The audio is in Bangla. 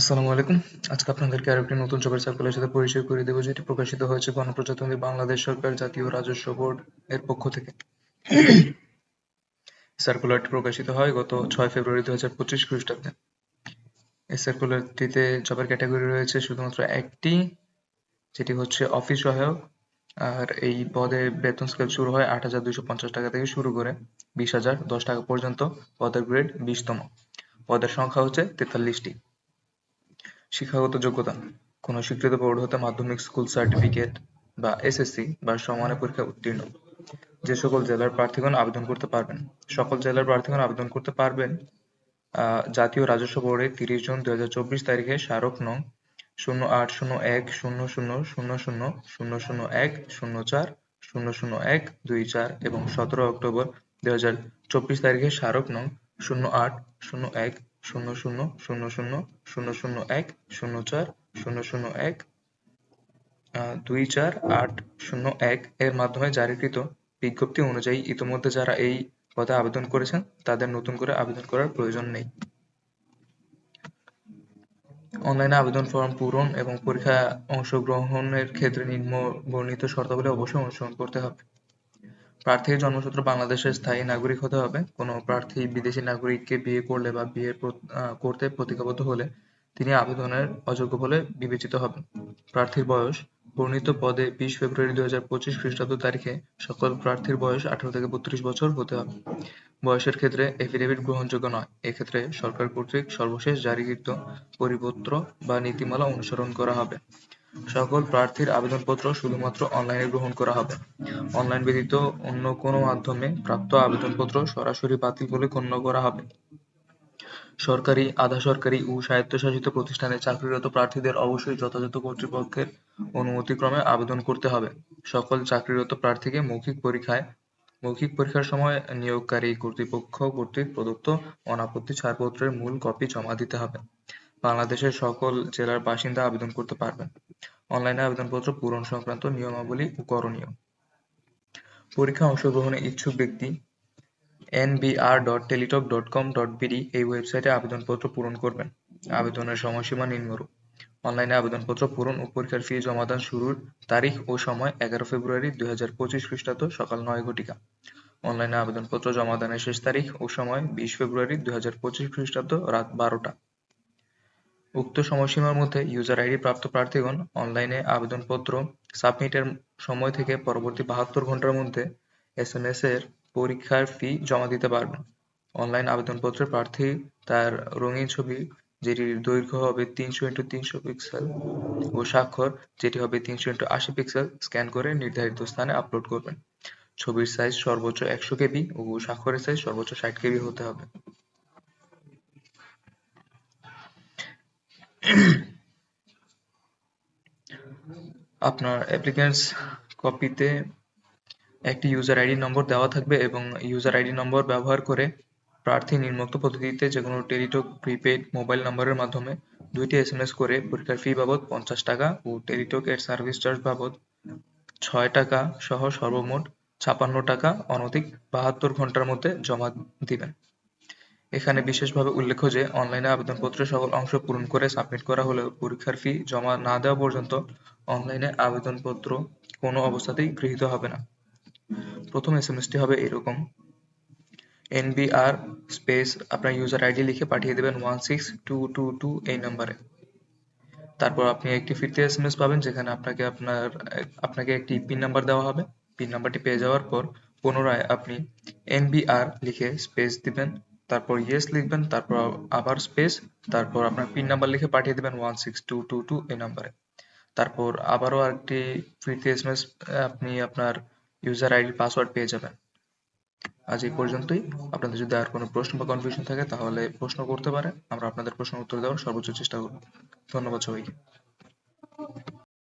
আসসালামু আলাইকুম। আজকে আপনাদেরকে আরেকটি নতুন জবের সার্কুলার সাথে পরিচয় করে দেবো, যেটি প্রকাশিত হয়েছে গণপ্রজাতন্ত্রী বাংলাদেশ সরকার জাতীয় রাজস্ব বোর্ড এর পক্ষ থেকে। সার্কুলারটি প্রকাশিত হয় গত ছয় ফেব্রুয়ারি দু হাজার পঁচিশ খ্রিস্টাব্দে। এই সার্কুলারটিতে জবের ক্যাটাগরি রয়েছে শুধুমাত্র একটি, যেটি হচ্ছে অফিস সহায়ক। আর এই পদে বেতন স্কেল শুরু হয় আট হাজার দুইশো পঞ্চাশ টাকা থেকে শুরু করে বিশ হাজার দশ টাকা পর্যন্ত। পদের গ্রেড বিশতম। পদের সংখ্যা হচ্ছে তেতাল্লিশটি। শিক্ষাগত যোগ্যতা, কোনো স্বীকৃত বোর্ড হতে মাধ্যমিক স্কুল সার্টিফিকেট বা এসএসসি বা সমানের পরীক্ষায় উত্তীর্ণ। যে সকল জেলার প্রার্থীগণ আবেদন করতে পারবেন। সকল জেলার প্রার্থীগণ আবেদন করতে পারবেন জাতীয় রাজস্ব বোর্ডে তিরিশ জুন দুই হাজার চব্বিশ তারিখে স্মারক নং শূন্য আট শূন্য এক, শূন্য শূন্য শূন্য শূন্য শূন্য শূন্য এক, শূন্য চার, শূন্য শূন্য এক, দুই চার এবং সতেরো অক্টোবর দুই হাজার চব্বিশ তারিখে স্মারক নং শূন্য আট, শূন্য এক শূন্য শূন্য শূন্য শূন্য শূন্য শূন্য এক শূন্য চার শূন্য শূন্য এক দুই চার আট শূন্য এক এর মাধ্যমে জারিকৃত বিজ্ঞপ্তি অনুযায়ী ইতোমধ্যে যারা এই পদে আবেদন করেছেন, তাদের নতুন করে আবেদন করার প্রয়োজন নেই। অনলাইনে আবেদন ফর্ম পূরণ এবং পরীক্ষায় অংশগ্রহণের ক্ষেত্রে নিম্ন বর্ণিত শর্তাবলী অবশ্যই অনুসরণ করতে হবে। প্রার্থীর জন্মসূত্র বাংলাদেশের স্থায়ী নাগরিক হতে হবে। কোনো প্রার্থী বিদেশি নাগরিককে বিয়ে করলে বা বিয়ে করতে প্রতিজ্ঞাবদ্ধ হলে তিনি আবেদনের অযোগ্য বলে বিবেচিত হবেন। প্রার্থীর বয়স, বর্ণিত পদে বিশ ফেব্রুয়ারি দুই হাজার পঁচিশ খ্রিস্টাব্দ তারিখে সকল প্রার্থীর বয়স আঠারো থেকে বত্রিশ বছর হতে হবে। বয়সের ক্ষেত্রে এফিডেভিট গ্রহণযোগ্য নয়। এক্ষেত্রে সরকার কর্তৃক সর্বশেষ জারিকৃত পরিপত্র বা নীতিমালা অনুসরণ করা হবে। সকল প্রার্থীর আবেদনপত্র শুধুমাত্র অনলাইনে গ্রহণ করা হবে। অনলাইন ব্যতীত অন্য কোনো মাধ্যমে প্রাপ্ত আবেদনপত্র সরাসরি বাতিল বলে গণ্য করা হবে। সরকারি আধা সরকারি ও স্বায়ত্তশাসিত প্রতিষ্ঠানে চাকরিরত প্রার্থীদের অবশ্যই যথাযথ কর্তৃপক্ষের অনুমতিক্রমে আবেদন করতে হবে। সকল চাকরিরত প্রার্থীকে মৌখিক পরীক্ষায়, মৌখিক পরীক্ষার সময় নিয়োগকারী কর্তৃপক্ষ কর্তৃক প্রদত্ত অনাপত্তি ছাড়পত্রের মূল কপি জমা দিতে হবে। বাংলাদেশের সকল জেলার বাসিন্দা আবেদন করতে পারবেন। অনলাইনে আবেদনপত্র পূরণ সংক্রান্ত নিয়মাবলী ও করণীয়। পরীক্ষা অংশগ্রহণে ইচ্ছুক ব্যক্তি nbr.teletalk.com.bd এই ওয়েবসাইটে আবেদনপত্র পূরণ করবেন। আবেদনের সময়সীমা নিম্নরূপ। অনলাইনে আবেদনপত্র পূরণ ও পরীক্ষার ফি জমাদান শুরুর তারিখ ও সময় এগারো ফেব্রুয়ারি দুই হাজার পঁচিশ খ্রিস্টাব্দ সকাল নয় ঘটিকা। অনলাইনে আবেদনপত্র জমাদানের শেষ তারিখ ও সময় বিশ ফেব্রুয়ারি দুই হাজার পঁচিশ খ্রিস্টাব্দ রাত বারোটা। উক্ত সময়সীমার মধ্যে ইউজার আইডি প্রাপ্ত প্রার্থীগণ অনলাইনে আবেদনপত্র সাবমিটের সময় থেকে পরবর্তী বাহাত্তর ঘণ্টার মধ্যে এসএমএস এর পরীক্ষার ফি জমা দিতে পারবেন। অনলাইন আবেদনপত্রে প্রার্থী তার রঙিন ছবি যেটির দৈর্ঘ্য হবে তিনশো ইন্টু তিনশো পিক্সেল, ও স্বাক্ষর, যেটি হবে তিনশো ইন্টু আশি পিক্সেল, স্ক্যান করে নির্ধারিত স্থানে আপলোড করবেন। ছবির সাইজ সর্বোচ্চ একশো কেবি ও স্বাক্ষরের সাইজ সর্বোচ্চ ষাট কেবি হতে হবে। আপনার অ্যাপ্লিক্যান্টস কপিতে একটি ইউজার আইডি নম্বর দেওয়া থাকবে এবং ইউজার আইডি নম্বর ব্যবহার করে প্রার্থী নিম্নোক্ত পদ্ধতিতে যে কোনো টেলিটক প্রিপেড মোবাইল নম্বরের মাধ্যমে দুইটি এসএমএস করে পরীক্ষার ফি বাবদ পঞ্চাশ টাকা ও টেলিটক এর সার্ভিস চার্জ বাবদ ছয় টাকা সহ সর্বমোট ছাপান্ন টাকা অনধিক বাহাত্তর ঘণ্টার মধ্যে জমা দিবেন। এখানে বিশেষভাবে উল্লেখ্য যে, অনলাইনে আবেদনপত্রের সকল অংশ পূরণ করে সাবমিট করা হলেও পরীক্ষার ফি জমা না দেওয়া পর্যন্ত অনলাইনে আবেদনপত্র কোনো অবস্থাতেই গৃহীত হবে না। প্রথম এসএমএসটি হবে এরকম। এনবিআর স্পেস আপনার ইউজার আইডি লিখে পাঠিয়ে দেবেন one six two two two এই নাম্বারে তারপর আপনি একটি ফিরতি এসএমএস পাবেন, যেখানে আপনাকে আপনার, আপনাকে একটি পিন নাম্বার দেওয়া হবে। পিন নাম্বারটি পেয়ে যাওয়ার পর পুনরায় আপনি এনবিআর লিখে স্পেস দিবেন। তারপর ইয়েস লিখবেন, তারপর আবার স্পেস তারপর আপনার পিন নাম্বার লিখে পাঠিয়ে দেবেন one six two two two এই নাম্বারে তারপর আবারও আরেকটি ফ্রিতে এসএমএস আপনি আপনার ইউজার আইডি পাসওয়ার্ড পেয়ে যাবেন। আজ এই পর্যন্তই। আপনাদের যদি আর কোনো প্রশ্ন বা কনফিউশন থাকে, তাহলে প্রশ্ন করতে পারে। আমরা আপনাদের প্রশ্ন উত্তর দেওয়ার সর্বোচ্চ চেষ্টা করব। ধন্যবাদ সবাইকে।